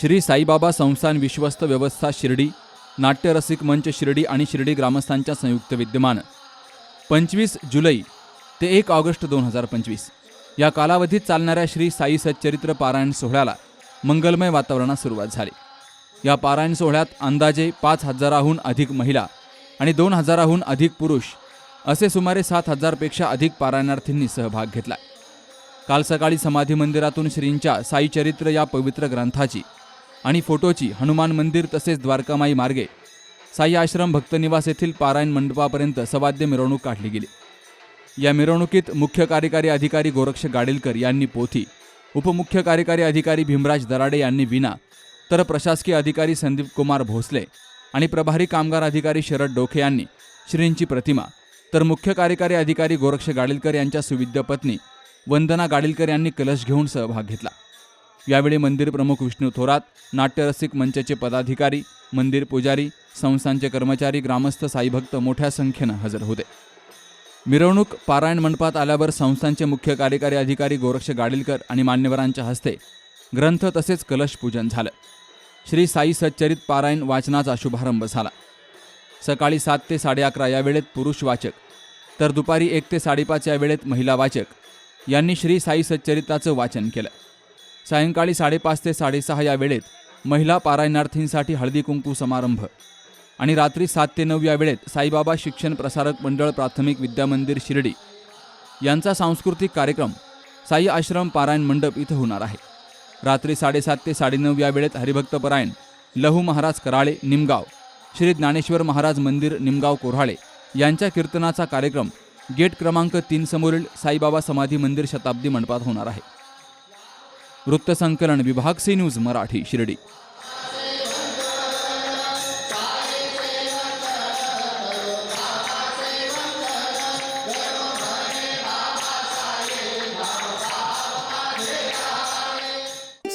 श्री साईबाबा संस्थान विश्वस्त व्यवस्था शिर्डी नाट्यरसिक मंच शिर्डी आणि शिर्डी ग्रामस्थांच्या संयुक्त विद्यमान. पंचवीस जुलै ते एक ऑगस्ट दोन हजार पंचवीस. या कालावधीत चालणाऱ्या श्री साई सच्चरित्र पारायण सोहळ्याला मंगलमय वातावरणात सुरुवात झाली. या पारायण सोहळ्यात अंदाजे पाच हजाराहून अधिक महिला आणि दोन हजाराहून अधिक पुरुष असे सुमारे सात हजारपेक्षा अधिक पारायणार्थींनी सहभाग घेतला. काल सकाळी समाधी मंदिरातून श्रींच्या साईचरित्र या पवित्र ग्रंथाची आणि फोटोची हनुमान मंदिर तसेच द्वारकामाई मार्गे साई आश्रम भक्तनिवास येथील पारायण मंडपापर्यंत सवाद्य मिरवणूक काढली गेली. या मिरवणुकीत मुख्य कार्यकारी अधिकारी गोरक्ष गाडेलकर यांनी पोथी उपमुख्य कार्यकारी अधिकारी भीमराज दराडे यांनी विना तर प्रशासकीय अधिकारी संदीप कुमार भोसले आणि प्रभारी कामगार अधिकारी शरद डोखे यांनी श्रींची प्रतिमा तर मुख्य कार्यकारी अधिकारी गोरक्ष गाडेलकर यांच्या सुविद्य पत्नी वंदना गाडेलकर यांनी कलश घेऊन सहभाग घेतला. यावेळी मंदिर प्रमुख विष्णू थोरात नाट्यरसिक मंचाचे पदाधिकारी मंदिर पुजारी संस्थांचे कर्मचारी ग्रामस्थ साईभक्त मोठ्या संख्येनं हजर होते. मिरवणूक पारायण मंडपात आल्यावर संस्थांचे मुख्य कार्यकारी अधिकारी गोरक्ष गाडीलकर आणि मान्यवरांच्या हस्ते ग्रंथ तसेच कलश पूजन झालं. श्री साई सच्चरित पारायण वाचनाचा शुभारंभ झाला. सकाळी सात ते साडे अकरा या वेळेत पुरुष वाचक तर दुपारी एक ते साडेपाच या वेळेत महिला वाचक यांनी श्री साई सच्चरिताचं वाचन केलं. सायंकाळी साडेपाच ते साडेसहा या वेळेत महिला पारायणार्थींसाठी हळदी कुंकू समारंभ. आणि रात्री सात ते नऊ या वेळेत साईबाबा शिक्षण प्रसारक मंडळ प्राथमिक विद्यामंदिर शिर्डी. यांचा सांस्कृतिक कार्यक्रम साई आश्रम पारायण मंडप इथं होणार आहे. रात्री साडेसात ते साडेनऊ या वेळेत हरिभक्तपरायण लहू महाराज कराळे निमगाव श्री ज्ञानेश्वर महाराज मंदिर निमगाव कोऱ्हाळे यांच्या कीर्तनाचा कार्यक्रम गेट क्रमांक तीन समोरील साईबाबा समाधी मंदिर शताब्दी मंडपात होणार आहे. वृत्तसंकलन विभाग सी न्यूज मराठी शिर्डी.